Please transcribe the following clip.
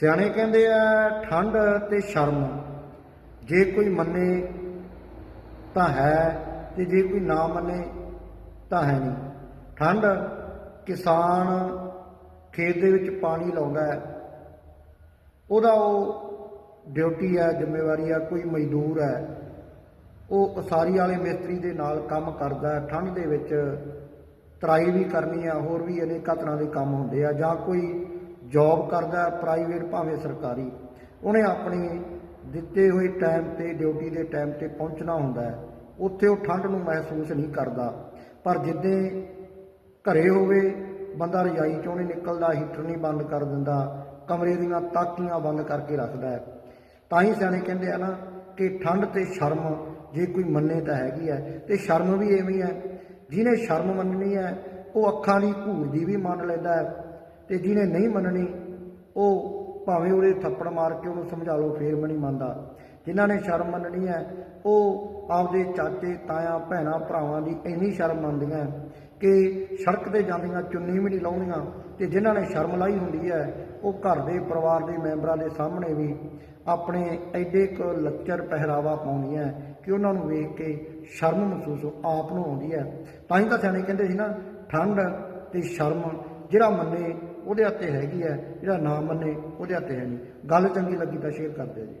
ਸਿਆਣੇ ਕਹਿੰਦੇ ਆ, ਠੰਡ ਤੇ ਸ਼ਰਮ। ਜੇ ਕੋਈ ਮੰਨੇ ਤਾਂ ਹੈ ਤੇ ਜੇ ਕੋਈ ਨਾ ਮੰਨੇ ਤਾਂ ਹੈ ਨਹੀਂ। ਠੰਡ ਕਿਸਾਨ ਖੇਤ ਦੇ ਵਿੱਚ ਪਾਣੀ ਲਾਉਂਦਾ ਹੈ। ਉਹਦਾ ਉਹ ਡਿਊਟੀ ਹੈ, ਜ਼ਿੰਮੇਵਾਰੀ ਹੈ, ਕੋਈ ਮਜ਼ਦੂਰ ਹੈ। ਉਹ ਉਸਾਰੀ ਵਾਲੇ ਮਿਸਤਰੀ ਦੇ ਨਾਲ ਕੰਮ ਕਰਦਾ ਹੈ। ਠੰਡ ਦੇ ਵਿੱਚ ਤਰਾਈ ਵੀ ਕਰਨੀ ਆ ਹੋਰ ਵੀ ਅਨੇਕਾਂ ਤਰ੍ਹਾਂ ਦੇ ਕੰਮ ਹੁੰਦੇ ਆ ਜਾਂ ਕੋਈ ਜੌਬ ਕਰਦਾ ਪ੍ਰਾਈਵੇਟ ਭਾਵੇਂ ਸਰਕਾਰੀ, ਉਹਨੇ ਆਪਣੀ ਦਿੱਤੇ ਹੋਏ ਟਾਈਮ ਤੇ ਡਿਊਟੀ ਦੇ ਟਾਈਮ ਤੇ ਪਹੁੰਚਣਾ ਹੁੰਦਾ ਹੈ। ਉੱਥੇ ਉਹ ਠੰਡ ਨੂੰ ਮਹਿਸੂਸ ਨਹੀਂ ਕਰਦਾ। ਪਰ ਜਿੱਦੇ ਘਰੇ ਹੋਵੇ, ਬੰਦਾ ਰਜਾਈ ਚੋਂ ਨਹੀਂ ਨਿਕਲਦਾ, ਹੀਟਰ ਨਹੀਂ ਬੰਦ ਕਰ ਦਿੰਦਾ, ਕਮਰੇ ਦੀਆਂ ਤਾਕੀਆਂ ਬੰਦ ਕਰਕੇ ਰੱਖਦਾ ਹੈ। ਤਾਂ ਹੀ ਸਿਆਣੇ ਕਹਿੰਦੇ ਆ ਨਾ ਕਿ ਠੰਡ ਤੇ ਸ਼ਰਮ ਜੇ ਕੋਈ ਮੰਨੇ ਤਾਂ ਹੈਗੀ ਹੈ। ਤੇ ਸ਼ਰਮ ਵੀ ਐਵੇਂ ਹੈ ਜਿਹਨੇ ਸ਼ਰਮ ਮੰਨਣੀ ਹੈ, ਉਹ ਅੱਖਾਂ ਦੀ ਘੂਰ ਦੀ ਵੀ ਮੰਨ ਲੈਂਦਾ ਹੈ। ਤੇ ਜਿਹਨੇ ਨਹੀਂ ਮੰਨਣੀ, ਉਹ ਭਾਵੇਂ ਉਹਦੇ ਥੱਪੜ ਮਾਰ ਕੇ ਉਹਨੂੰ ਸਮਝਾ ਲਓ, ਫੇਰ ਵੀ ਨਹੀਂ ਮੰਨਦਾ। ਜਿਨ੍ਹਾਂ ਨੇ ਸ਼ਰਮ ਮੰਨਣੀ ਹੈ, ਉਹ ਆਪਦੇ ਚਾਚੇ, ਤਾਇਆ, ਭੈਣਾ, ਭਰਾਵਾਂ ਦੀ ਇੰਨੀ ਸ਼ਰਮ ਮੰਨਦੀਆਂ ਕਿ ਸੜਕ ਤੇ ਜਾਂਦੀਆਂ ਚੁੰਨੀ ਵੀ ਨਹੀਂ ਲਾਉਂਦੀਆਂ ਤੇ ਜਿਨ੍ਹਾਂ ਨੇ ਸ਼ਰਮ ਲਾਈ ਹੁੰਦੀ ਹੈ, ਉਹ ਘਰ ਦੇ ਪਰਿਵਾਰ ਦੇ ਮੈਂਬਰਾਂ ਦੇ ਸਾਹਮਣੇ ਵੀ ਆਪਣੇ ਐਡੇ ਕੁ ਲੱਚਰ ਪਹਿਰਾਵਾ ਪਾਉਂਦੀਆਂ ਕਿ ਉਹਨਾਂ ਨੂੰ ਵੇਖ ਕੇ ਸ਼ਰਮ ਮਹਿਸੂਸ ਆਪ ਨੂੰ ਆਉਂਦੀ ਹੈ। ਤਾਂ ਹੀ ਤਾਂ ਸਿਆਣੇ ਕਹਿੰਦੇ ਸੀ ਨਾ, ਠੰਡ ਤੇ ਸ਼ਰਮ ਜਿਹੜਾ ਮੰਨੇ, ਉਹਦੇ ਹੱਥੇ ਹੈਗੀ ਹੈ, ਜਿਹੜਾ ਨਾ ਮੰਨੇ, ਉਹਦੇ ਹੱਥੇ ਹੈ ਨਹੀਂ। ਗੱਲ ਚੰਗੀ ਲੱਗੀ ਤਾਂ ਸ਼ੇਅਰ ਕਰ ਦਿਓ ਜੀ।